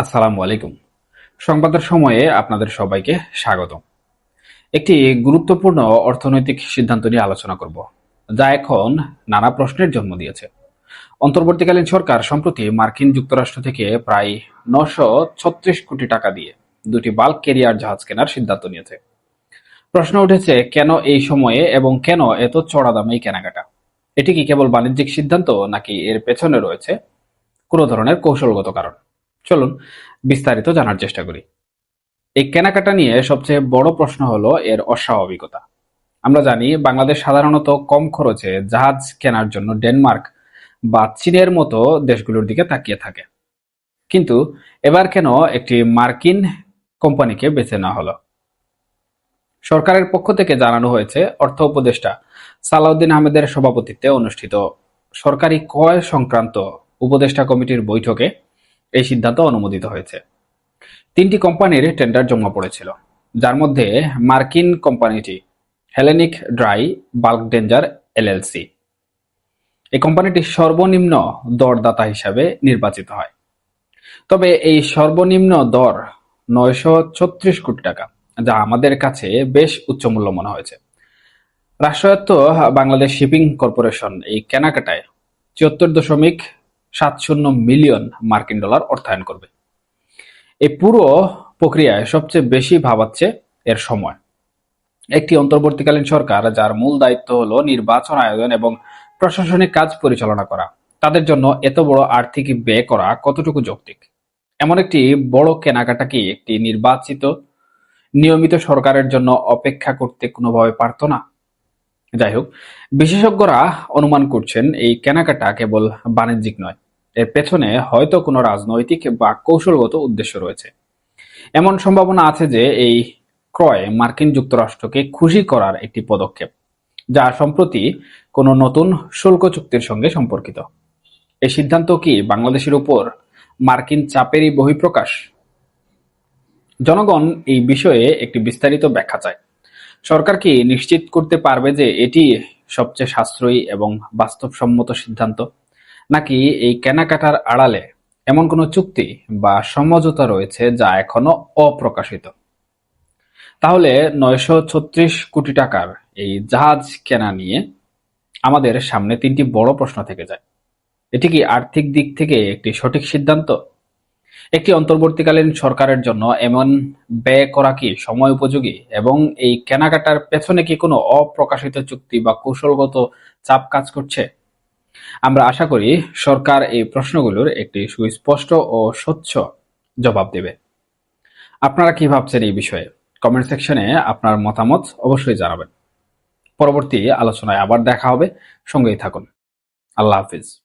আসসালামু আলাইকুম। সংবাদের সময়ে আপনাদের সবাইকে স্বাগত একটি গুরুত্বপূর্ণ অর্থনৈতিক সিদ্ধান্ত নিয়ে আলোচনা করব, যা এখন নানা প্রশ্নের জন্ম দিয়েছে। অন্তর্বর্তীকালীন সরকার সম্প্রতি মার্কিন যুক্তরাষ্ট্র থেকে প্রায় নশো ছত্রিশ কোটি টাকা দিয়ে দুটি বাল্ক ক্যারিয়ার জাহাজ কেনার সিদ্ধান্ত নিয়েছে। প্রশ্ন উঠেছে, কেন এই সময়ে এবং কেন এত চড়া দামে কেনাকাটা? এটি কি কেবল বাণিজ্যিক সিদ্ধান্ত নাকি এর পেছনে রয়েছে কোনো ধরনের কৌশলগত কারণ? চলুন বিস্তারিত জানার চেষ্টা করি। এই কেনাকাটা নিয়ে সবচেয়ে বড় প্রশ্ন হলো এর অস্বাভাবিকতা। আমরা জানি বাংলাদেশ সাধারণত কম খরচে জাহাজ কেনার জন্য ডেনমার্ক বা চীনের মতো দেশগুলোর দিকে তাকিয়ে থাকে। কিন্তু এবার কেন একটি মার্কিন কোম্পানিকে বেছে নেওয়া হলো? সরকারের পক্ষ থেকে জানানো হয়েছে, অর্থ উপদেষ্টা সালাউদ্দিন আহমেদের সভাপতিত্বে অনুষ্ঠিত সরকারি ক্রয় সংক্রান্ত উপদেষ্টা কমিটির বৈঠকে এই সিদ্ধান্ত অনুমোদিত হয়েছে। তিনটি কোম্পানির টেন্ডার জমা পড়েছিল, যার মধ্যে মার্কিন কোম্পানিটি Hellenic dry bulk danger LLC. এই কোম্পানিটি সর্বনিম্ন দরদাতা হিসাবে নির্বাচিত হয়। তবে এই সর্বনিম্ন দর নয়শো ছত্রিশ কোটি টাকা, যা আমাদের কাছে বেশ উচ্চমূল্য মনে হয়েছে। রাষ্ট্রায়ত্ত বাংলাদেশ শিপিং কর্পোরেশন এই কেনাকাটায় চুয়াত্তর দশমিক সাত শূন্য মিলিয়ন মার্কিন ডলার অর্থায়ন করবে। এই পুরো প্রক্রিয়ায় সবচেয়ে বেশি ভাবাচ্ছে এর সময়। একটি অন্তর্বর্তীকালীন সরকার, যার মূল দায়িত্ব হলো নির্বাচন আয়োজন এবং প্রশাসনিক কাজ পরিচালনা করা। তাদের জন্য এত বড় আর্থিক ব্যয় করা কতটুকু যৌক্তিক? এমন একটি বড় কেনাকাটা কি একটি নির্বাচিত, নিয়মিত সরকারের জন্য অপেক্ষা করতে কোনোভাবে পারত না? যাই হোক বিশেষজ্ঞরা অনুমান করছেন এই কেনাকাটা কেবল বাণিজ্যিক নয়, এর পেছনে হয়তো কোনো রাজনৈতিক বা কৌশলগত উদ্দেশ্য রয়েছে। এমন সম্ভাবনা আছে যে এই ক্রয় মার্কিন যুক্তরাষ্ট্রকে খুশি করার একটি পদক্ষেপ, যা সম্প্রতি কোনো নতুন শুল্ক চুক্তির সঙ্গে সম্পর্কিত। এই সিদ্ধান্ত কি বাংলাদেশের উপর মার্কিন চাপেরই বহিঃপ্রকাশ? জনগণ এই বিষয়ে একটি বিস্তারিত ব্যাখ্যা চায়। সরকার কি নিশ্চিত করতে পারবে যে এটি সবচেয়ে সাশ্রয়ী এবং বাস্তবসম্মত সিদ্ধান্ত? নাকি এই কেনাকাটার আড়ালে এমন কোনো চুক্তি বা সমঝোতা রয়েছে যা এখনও অপ্রকাশিত? তাহলে নয়শো ছত্রিশ কোটি টাকার এই জাহাজ কেনা নিয়ে আমাদের সামনে তিনটি বড় প্রশ্ন থেকে যায়। এটি কি আর্থিক দিক থেকে একটি সঠিক সিদ্ধান্ত? একটি অন্তর্বর্তীকালীন সরকারের জন্য এমন ব্যয় করা কি সময় উপযোগী? এবং এই কেনাকাটার পেছনে কি কোনো অপ্রকাশিত চুক্তি বা কৌশলগত চাপ কাজ করছে? আমরা আশা করি সরকার এই প্রশ্নগুলোর একটি সুস্পষ্ট ও স্বচ্ছ জবাব দেবে। আপনারা কি ভাবছেন এই বিষয়ে? কমেন্ট সেকশনে আপনার মতামত অবশ্যই জানাবেন। পরবর্তী আলোচনায় আবার দেখা হবে। সঙ্গেই থাকুন। আল্লাহ হাফিজ।